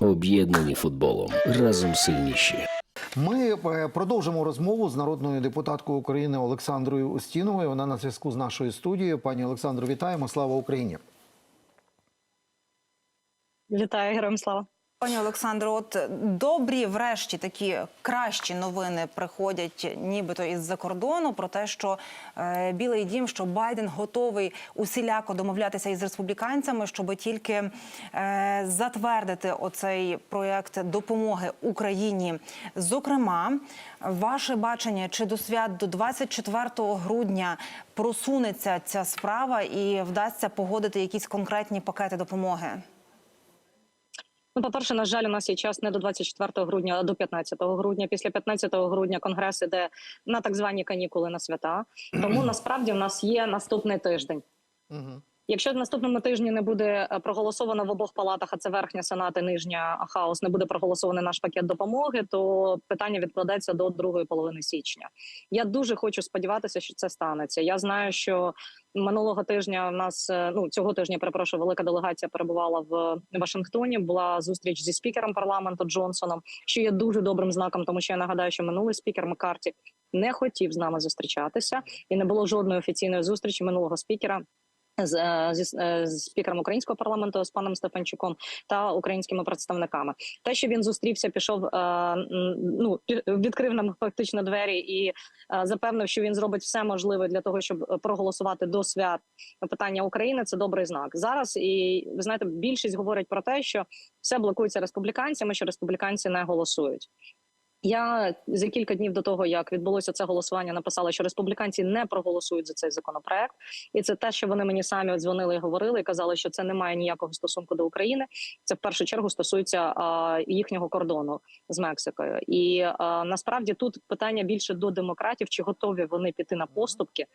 Об'єднані футболом. Разом сильніші. Ми е, продовжимо розмову з народною депутаткою України Олександрою Устіновою. Вона на зв'язку з нашою студією. Пані Олександро, вітаємо! Слава Україні! Вітаю, героям слава. Пані Олександро, от добрі, врешті, такі кращі новини приходять, нібито із-за кордону, про те, що е, Білий Дім, що Байден готовий усіляко домовлятися із республіканцями, щоб тільки е, затвердити оцей проєкт допомоги Україні. Зокрема, ваше бачення, чи до свят до 24 грудня просунеться ця справа і вдасться погодити якісь конкретні пакети допомоги? Ну, по-перше, на жаль, у нас є час не до 24 грудня, а до 15 грудня. Після 15 грудня конгрес іде на так звані канікули на свята. Тому насправді у нас є наступний тиждень. Угу. Якщо наступному тижні не буде е, проголосовано в обох палатах, а це верхня сенат і нижня хаос, не буде проголосований наш пакет допомоги, то питання відкладеться до другої половини січня. Я дуже хочу сподіватися, що це станеться. Я знаю, що минулого тижня в нас е, ну цього тижня перепрошую, велика делегація перебувала в Вашингтоні. Була зустріч зі спікером парламенту Джонсоном, що є дуже добрим знаком, тому що я нагадаю, що минулий спікер Маккарті не хотів з нами зустрічатися, і не було жодної офіційної зустрічі минулого спікера з, е, зі е, спікером українського парламенту з паном Стефанчуком та українськими представниками. Те, що він зустрівся, пішов е, ну відкрив нам фактично двері і запевнив, що він зробить все можливе для того, щоб проголосувати до свят питання України. Це добрий знак зараз. І ви знаєте, більшість говорить про те, що все блокується республіканцями, що республіканці не голосують. Я за кілька днів до того, як відбулося це голосування, написала, що республіканці не проголосують за цей законопроект, і це те, що вони мені самі дзвонили і говорили, і казали, що це не має ніякого стосунку до України. Це в першу чергу стосується а, їхнього кордону з Мексикою. І а, насправді тут питання більше до демократів, чи готові вони піти на поступки.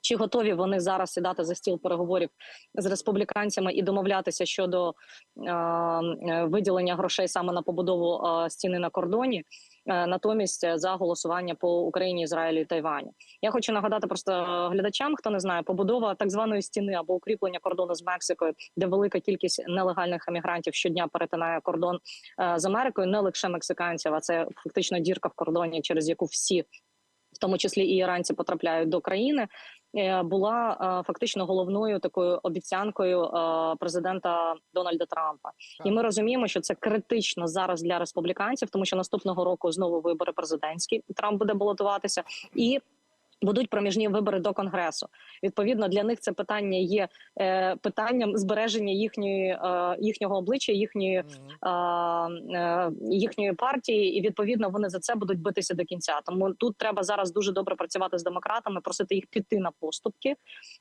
Чи готові вони зараз сідати за стіл переговорів з республіканцями і домовлятися щодо е, виділення грошей саме на побудову е, стіни на кордоні? Е, натомість е, за голосування по Україні, Ізраїлю і Тайваню. Я хочу нагадати просто е, глядачам, хто не знає, побудова так званої стіни або укріплення кордону з Мексикою, де велика кількість нелегальних емігрантів щодня перетинає кордон з Америкою, не лише мексиканців, а це фактично дірка в кордоні, через яку всі. В тому числі і іранці потрапляють до країни, була е, фактично головною такою обіцянкою е, президента Дональда Трампа. І ми розуміємо, що це критично зараз для республіканців, тому що наступного року знову вибори президентські. Трамп буде балотуватися і. Будуть проміжні вибори до конгресу. Відповідно, для них це питання є е, питанням збереження їхньої е, їхнього обличчя, їхньої е, е, їхньої партії, і відповідно вони за це будуть битися до кінця. Тому тут треба зараз дуже добре працювати з демократами, просити їх піти на поступки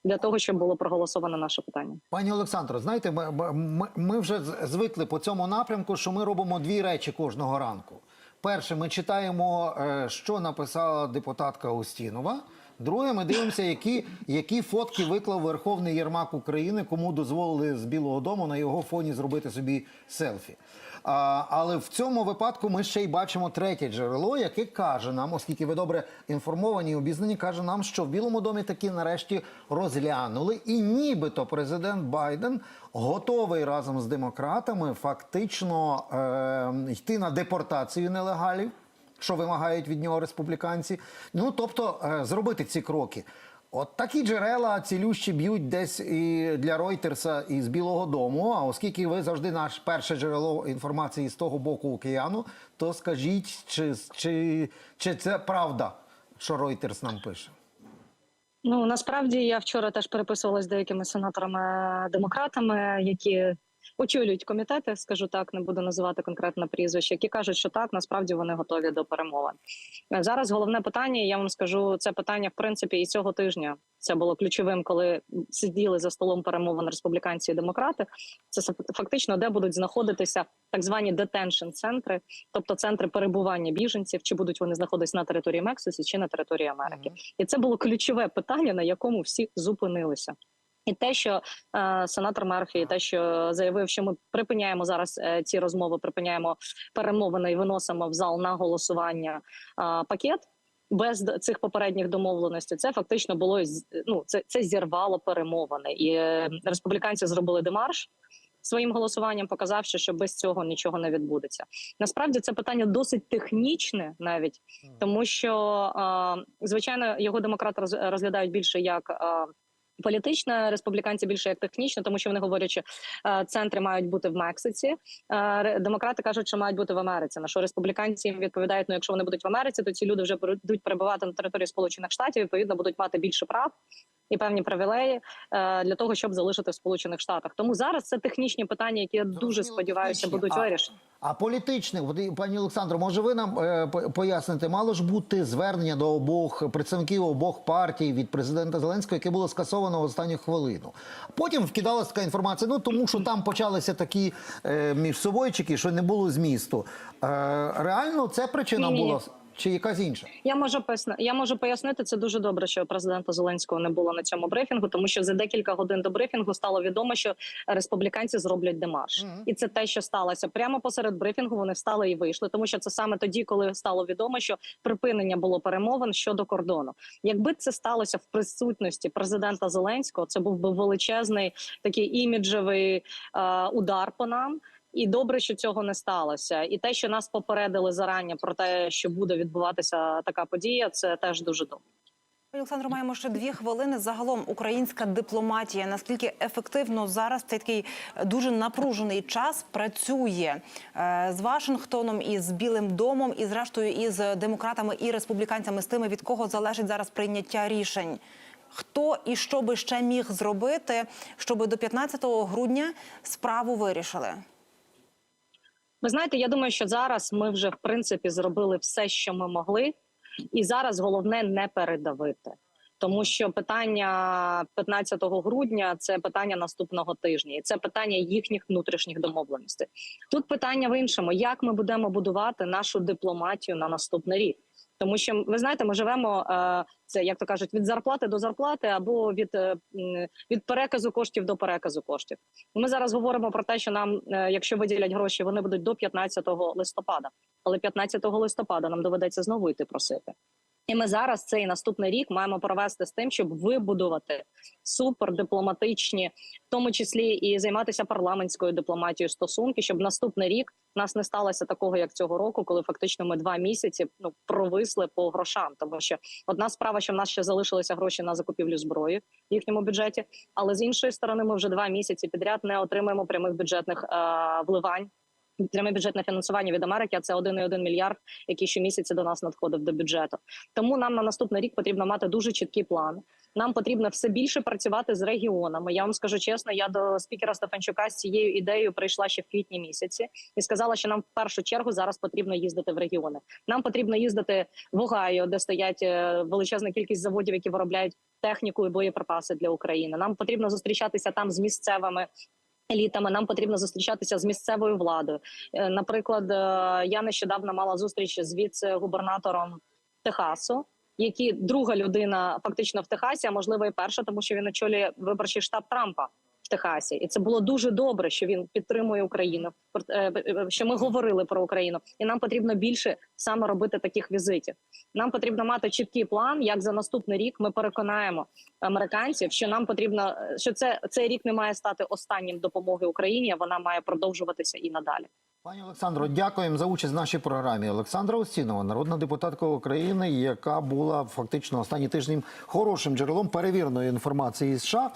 для того, щоб було проголосовано наше питання. Пані Олександро, знаєте, ми, ми, ми вже звикли по цьому напрямку, що ми робимо дві речі кожного ранку. Перше, ми читаємо, е, що написала депутатка Устінова. Друге, ми дивимося, які, які фотки виклав Верховний Єрмак України, кому дозволили з Білого Дому на його фоні зробити собі селфі. А, але в цьому випадку ми ще й бачимо третє джерело, яке каже нам, оскільки ви добре інформовані і обізнані, каже нам, що в Білому домі таки нарешті розглянули, і нібито президент Байден готовий разом з демократами фактично е, йти на депортацію нелегалів, що вимагають від нього республіканці. Ну тобто е, зробити ці кроки. От такі джерела цілющі б'ють десь і для Ройтерса і з Білого Дому. А оскільки ви завжди наш перше джерело інформації з того боку океану, то скажіть, чи, чи, чи це правда, що Ройтерс нам пише? Ну насправді я вчора теж переписувалася з деякими сенаторами-демократами, які очолюють комітети, скажу так, не буду називати конкретне прізвище, які кажуть, що так насправді вони готові до перемовин. Зараз головне питання, я вам скажу, це питання в принципі і цього тижня. Це було ключовим, коли сиділи за столом перемовин республіканці і демократи. Це фактично, де будуть знаходитися так звані детеншн центри, тобто центри перебування біженців, чи будуть вони знаходитися на території Мексиці чи на території Америки. І це було ключове питання, на якому всі зупинилися. І те, що е, сенатор Мерфі, те, що заявив, що ми припиняємо зараз е, ці розмови, припиняємо перемовини і виносимо в зал на голосування е, пакет. Без цих попередніх домовленостей це фактично було ну це, це зірвало перемовини, і е, республіканці зробили демарш. своїм голосуванням показавши, що без цього нічого не відбудеться. Насправді це питання досить технічне, навіть тому що е, звичайно його демократи роз- розглядають більше як. Політичне республіканці більше як технічно, тому що вони говорять, що е, центри мають бути в Мексиці. Е, демократи кажуть, що мають бути в Америці. На що республіканці їм відповідають: ну, якщо вони будуть в Америці, то ці люди вже будуть перебувати на території Сполучених Штатів. Відповідно, будуть мати більше прав і певні привілеї е, для того, щоб залишити в Сполучених Штатах. Тому зараз це технічні питання, які я дуже сподіваюся будуть А- вирішені. А політичних, пані Олександро, може ви нам е, поясните, мало ж бути звернення до обох представників обох партій від президента Зеленського, яке було скасовано в останню хвилину. Потім вкидалася така інформація. Ну тому що там почалися такі е, міжсобойчики, що не було змісту. Е, реально, це причина була чи якась інша? Я можу поясни... я можу пояснити це дуже добре, що президента Зеленського не було на цьому брифінгу, тому що за декілька годин до брифінгу стало відомо, що республіканці зроблять демарш, і це те, що сталося. Прямо посеред брифінгу вони встали і вийшли, тому що це саме тоді, коли стало відомо, що припинення було перемовин щодо кордону. Якби це сталося в присутності президента Зеленського, це був би величезний такий іміджевий е, удар по нам. І добре, що цього не сталося. І те, що нас попередили зарані про те, що буде відбуватися така подія, це теж дуже добре. Пані Олександро, маємо ще дві хвилини. Загалом українська дипломатія наскільки ефективно зараз цей такий дуже напружений час працює е, з Вашингтоном і з Білим домом, і зрештою із демократами і республіканцями, з тими, від кого залежить зараз прийняття рішень. Хто і що би ще міг зробити, щоб до 15 грудня справу вирішили? Ви знаєте, я думаю, що зараз ми вже в принципі зробили все, що ми могли, і зараз головне не передавити. Тому що питання 15 грудня це питання наступного тижня, і це питання їхніх внутрішніх домовленостей. Тут питання в іншому: як ми будемо будувати нашу дипломатію на наступний рік. Тому що ви знаєте, ми живемо е, це, як то кажуть, від зарплати до зарплати або від, е, від переказу коштів до переказу коштів. Ми зараз говоримо про те, що нам, е, якщо виділять гроші, вони будуть до 15 листопада. Але 15 листопада нам доведеться знову йти просити. І ми зараз цей наступний рік маємо провести з тим, щоб вибудувати супердипломатичні, в тому числі і займатися парламентською дипломатією стосунки, щоб наступний рік нас не сталося такого, як цього року, коли фактично ми два місяці ну провисли по грошам. Тому що одна справа, що в нас ще залишилися гроші на закупівлю зброї в їхньому бюджеті, але з іншої сторони, ми вже два місяці підряд не отримуємо прямих бюджетних е, вливань. Пряме бюджетне фінансування від Америки а це 1,1 мільярд, який щомісяця до нас надходив до бюджету. Тому нам на наступний рік потрібно мати дуже чіткий план. Нам потрібно все більше працювати з регіонами. Я вам скажу чесно, я до спікера Стефанчука з цією ідеєю прийшла ще в квітні місяці і сказала, що нам в першу чергу зараз потрібно їздити в регіони. Нам потрібно їздити в Огайо, де стоять е, величезна кількість заводів, які виробляють техніку і боєприпаси для України. Нам потрібно зустрічатися там з місцевими. Елітами нам потрібно зустрічатися з місцевою владою. Е, Наприклад, е, я нещодавно мала зустріч з віце-губернатором Техасу, який друга людина фактично в Техасі, а можливо і перша, тому що він очолює виборчий штаб Трампа в Техасі, і це було дуже добре, що він підтримує Україну. Е, е, що ми говорили про Україну, і нам потрібно більше саме робити таких візитів. Нам потрібно мати чіткий план, як за наступний рік ми переконаємо американців, що нам потрібно, е, що це цей рік не має стати останнім допомоги Україні, а вона має продовжуватися і надалі. Пані Олександро, дякуємо за участь в нашій програмі. Олександра Осінова, народна депутатка України, яка була фактично останні тижні хорошим джерелом перевірної інформації з США.